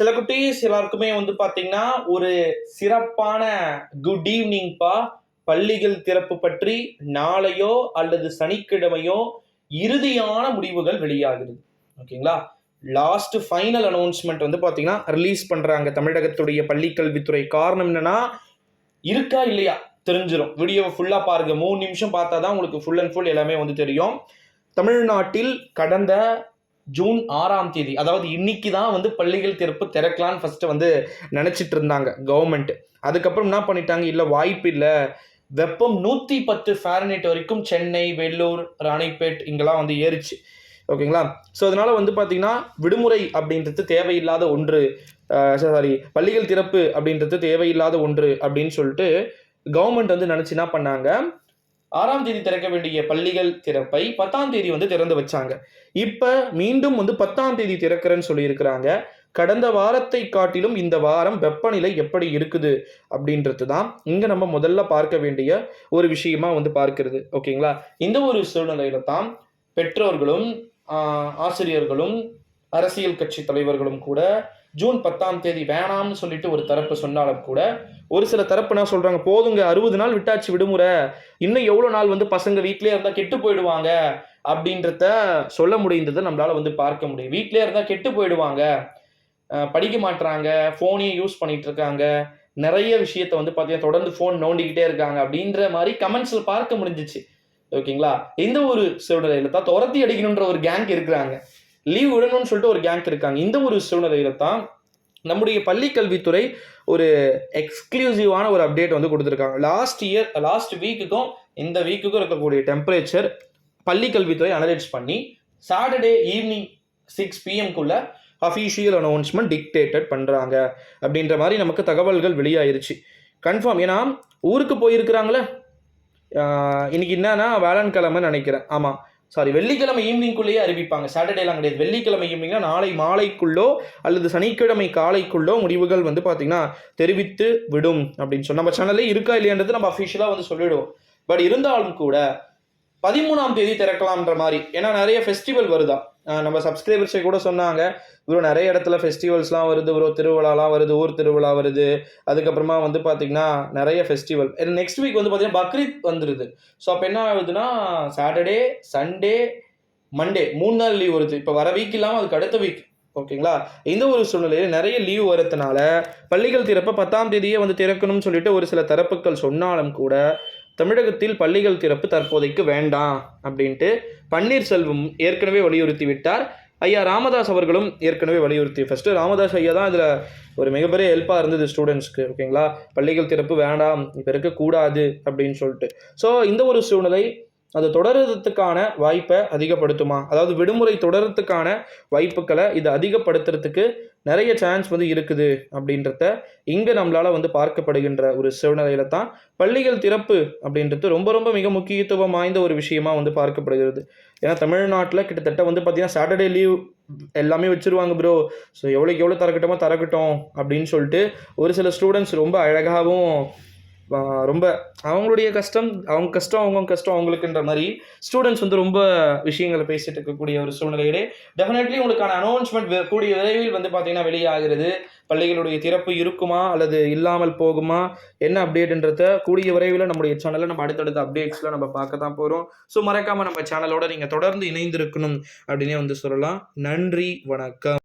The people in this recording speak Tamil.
சில குட்டீஸ் எல்லாருக்குமே வந்து பார்த்தீங்கன்னா ஒரு சிறப்பான குட் ஈவினிங்ப்பா பள்ளிகள் திறப்பு பற்றி நாளையோ அல்லது சனிக்கிழமையோ இறுதியான முடிவுகள் வெளியாகிறது. ஓகேங்களா? லாஸ்ட் ஃபைனல் அனௌன்ஸ்மெண்ட் வந்து பார்த்தீங்கன்னா ரிலீஸ் பண்ணுறாங்க தமிழகத்துடைய பள்ளி கல்வித்துறை காரணம் என்னன்னா இருக்கா இல்லையா? தெரிஞ்சிடும் வீடியோவை ஃபுல்லாக பாருங்க. மூணு நிமிஷம் பார்த்தா தான் உங்களுக்கு ஃபுல் அண்ட் ஃபுல் எல்லாமே வந்து தெரியும். தமிழ்நாட்டில் கடந்த ஜூன் ஆறாம் தேதி அதாவது இன்னைக்கு தான் வந்து பள்ளிகள் திறப்பு திறக்கலான்னு ஃபஸ்ட்டு வந்து நினச்சிட்டு இருந்தாங்க கவர்மெண்ட் அதுக்கப்புறம் என்ன பண்ணிட்டாங்க? இல்லை வாய்ப்பு இல்லை. வெப்பம் நூற்றி பத்து ஃபேரனைட் வரைக்கும் சென்னை வெள்ளூர் ராணிப்பேட் இங்கெல்லாம் வந்து ஏறிச்சு. ஓகேங்களா ஸோ அதனால் வந்து பார்த்திங்கன்னா விடுமுறை அப்படின்றது தேவையில்லாத ஒன்று. சாரி பள்ளிகள் திறப்பு அப்படின்றது தேவையில்லாத ஒன்று அப்படின்னு சொல்லிட்டு கவர்மெண்ட் வந்து நினச்சி என்ன பண்ணாங்க? ஆறாம் தேதி திறக்க வேண்டிய பள்ளிகள் திறப்பை பத்தாம் தேதி வந்து திறந்து வச்சாங்க. இப்போ மீண்டும் வந்து பத்தாம் தேதி திறக்கிறேன்னு சொல்லியிருக்கிறாங்க. கடந்த வாரத்தை காட்டிலும் இந்த வாரம் வெப்பநிலை எப்படி இருக்குது அப்படின்றது தான் இங்கே நம்ம முதல்ல பார்க்க வேண்டிய ஒரு விஷயமா வந்து பார்க்கிறது. ஓகேங்களா? இந்த ஒரு சூழ்நிலையில தான் பெற்றோர்களும் ஆசிரியர்களும் அரசியல் கட்சி தலைவர்களும் கூட ஜூன் பத்தாம் தேதி வேணாம்னு சொல்லிட்டு ஒரு தரப்பு சொன்னாலும் கூட ஒரு சில தரப்பு என்ன சொல்கிறாங்க போதுங்க அறுபது நாள் விட்டாச்சு விடுமுறை. இன்னும் எவ்வளோ நாள் வந்து பசங்க வீட்டிலே இருந்தால் கெட்டு போயிடுவாங்க? அப்படின்றத சொல்ல முடிந்ததை நம்மளால் வந்து பார்க்க முடியும். வீட்டிலே இருந்தால் கெட்டு போயிடுவாங்க. படிக்க மாட்டுறாங்க ஃபோனையும் யூஸ் பண்ணிகிட்டு இருக்காங்க. நிறைய விஷயத்த வந்து பார்த்தீங்கன்னா தொடர்ந்து ஃபோன் நோண்டிக்கிட்டே இருக்காங்க அப்படின்ற மாதிரி கமெண்ட்ஸில் பார்க்க முடிஞ்சிச்சு. ஓகேங்களா? இந்த ஒரு சூழ்நிலையில தான் துரத்தி அடிக்கணுன்ற ஒரு கேங் இருக்கிறாங்க. லீவ் விடணும்னு சொல்லிட்டு ஒரு கேங் இருக்காங்க. இந்த ஒரு சூழ்நிலையில தான் நம்முடைய பள்ளி கல்வித்துறை ஒரு எக்ஸ்க்ளூசிவான ஒரு அப்டேட் வந்து கொடுத்துருக்காங்க. லாஸ்ட் இயர் லாஸ்ட் வீக்குக்கும் இந்த வீக்குக்கும் இருக்கக்கூடிய டெம்பரேச்சர் பள்ளி கல்வித்துறை அனலைஸ் பண்ணி சாட்டர்டே ஈவினிங் சிக்ஸ் பிஎம்குள்ள அஃபீஷியல் அனௌன்ஸ்மெண்ட் டிக்டேட்டட் பண்ணுறாங்க அப்படின்ற மாதிரி நமக்கு தகவல்கள் வெளியாயிருச்சு. கன்ஃபார்ம் ஏன்னா ஊருக்கு போயிருக்கிறாங்களே. இன்னைக்கு என்னன்னா வேளாண்கிழமை நினைக்கிறேன். ஆமாம் சாரி வெள்ளிக்கிழமை ஈவினிங்குள்ளேயே அறிவிப்பாங்க. சாட்டர்டேலாம் கிடையாது. வெள்ளிக்கிழமை ஈவினிங்னா நாளை மாலைக்குள்ளோ அல்லது சனிக்கிழமை காலைக்குள்ளோ முடிவுகள் வந்து பார்த்தீங்கன்னா தெரிவித்து விடும் அப்படின்னு சொன்ன. நம்ம சேனல்லே இருக்கா இல்லையான்றது நம்ம அஃபிஷியலாக வந்து சொல்லிவிடுவோம் பட் இருந்தாலும் கூட பதிமூணாம் தேதி திறக்கலாம்ன்ற மாதிரி. ஏன்னா நிறைய ஃபெஸ்டிவல் வருதா? நம்ம சப்ஸ்கிரைபர்ஸை கூட சொன்னாங்க ப்ரோ நிறைய இடத்துல ஃபெஸ்டிவல்ஸ்லாம் வருது ப்ரோ. திருவிழாலாம் வருது ஊர் திருவிழா வருது. அதுக்கப்புறமா வந்து பார்த்திங்கன்னா நிறைய ஃபெஸ்டிவல் நெக்ஸ்ட் வீக் வந்து பார்த்திங்கன்னா பக்ரீத் வந்துடுது ஸோ அப்போ என்ன ஆகுதுன்னா சாட்டர்டே சண்டே மண்டே மூணு நாள் லீவ் வருது. இப்போ வர வீக் இல்லாமல் அதுக்கு அடுத்த வீக் ஓகேங்களா? இந்த ஒரு சூழ்நிலையில் நிறைய லீவ் வரதுனால பள்ளிகள் திறப்ப பத்தாம் தேதியே வந்து திறக்கணும்னு சொல்லிட்டு ஒரு சில தரப்புகள் சொன்னாலும் கூட தமிழகத்தில் பள்ளிகள் திறப்பு தற்போதைக்கு வேண்டாம் அப்படின்ட்டு பன்னீர்செல்வம் ஏற்கனவே வலியுறுத்தி விட்டார் ஐயா ராமதாஸ் அவர்களும் ஏற்கனவே வலியுறுத்தி ஃபஸ்ட்டு ராமதாஸ் ஐயா தான் இதில் ஒரு மிகப்பெரிய ஹெல்ப்பாக இருந்தது ஸ்டூடெண்ட்ஸ்க்கு ஓகேங்களா பள்ளிகள் திறப்பு வேண்டாம் இப்போ இருக்கக்கூடாது அப்படின்னு சொல்லிட்டு. ஸோ இந்த ஒரு சூழ்நிலை அது தொடர்றதுக்கான வாய்ப்பை அதிகப்படுத்துமா? அதாவது விடுமுறை தொடர்றதுக்கான வாய்ப்புகளை இது அதிகப்படுத்துறதுக்கு நிறைய சான்ஸ் வந்து இருக்குது அப்படின்றத இங்கே நம்மளால் வந்து பார்க்கப்படுகின்ற ஒரு சூழ்நிலையில தான் பள்ளிகள் திறப்பு அப்படின்றது ரொம்ப ரொம்ப மிக முக்கியத்துவம் வாய்ந்த ஒரு விஷயமா வந்து பார்க்கப்படுகிறது. ஏன்னா தமிழ்நாட்டில் கிட்டத்தட்ட வந்து பார்த்திங்கன்னா சாட்டர்டே லீவ் எல்லாமே வச்சுருவாங்க ப்ரோ ஸோ எவ்வளோக்கு எவ்வளோ தரக்கட்டமோ தரக்கட்டும் அப்படின்னு சொல்லிட்டு ஒரு சில ஸ்டூடெண்ட்ஸ் ரொம்ப அழகாகவும் ரொம்ப அவங்களுடைய கஷ்டம் அவங்க கஷ்டம் அவங்க கஷ்டம் அவங்களுக்குன்ற மாதிரி ஸ்டூடெண்ட்ஸ் வந்து ரொம்ப விஷயங்களை பேசிட்டு இருக்கக்கூடிய ஒரு சூழ்நிலையிலே டெஃபினெட்லி உங்களுக்கான அனௌன்ஸ்மெண்ட் கூடிய விரைவில் வந்து பார்த்தீங்கன்னா வெளியாகிறது. பள்ளிகளுடைய திறப்பு இருக்குமா அல்லது இல்லாமல் போகுமா? என்ன அப்டேட்ன்றத கூடிய விரைவில் நம்முடைய சேனலில் நம்ம அடுத்தடுத்த அப்டேட்ஸில் நம்ம பார்க்க தான் போகிறோம் ஸோ மறக்காமல் நம்ம சேனலோட நீங்கள் தொடர்ந்து இணைந்திருக்கணும் அப்படின்னே வந்து சொல்லலாம். நன்றி வணக்கம்.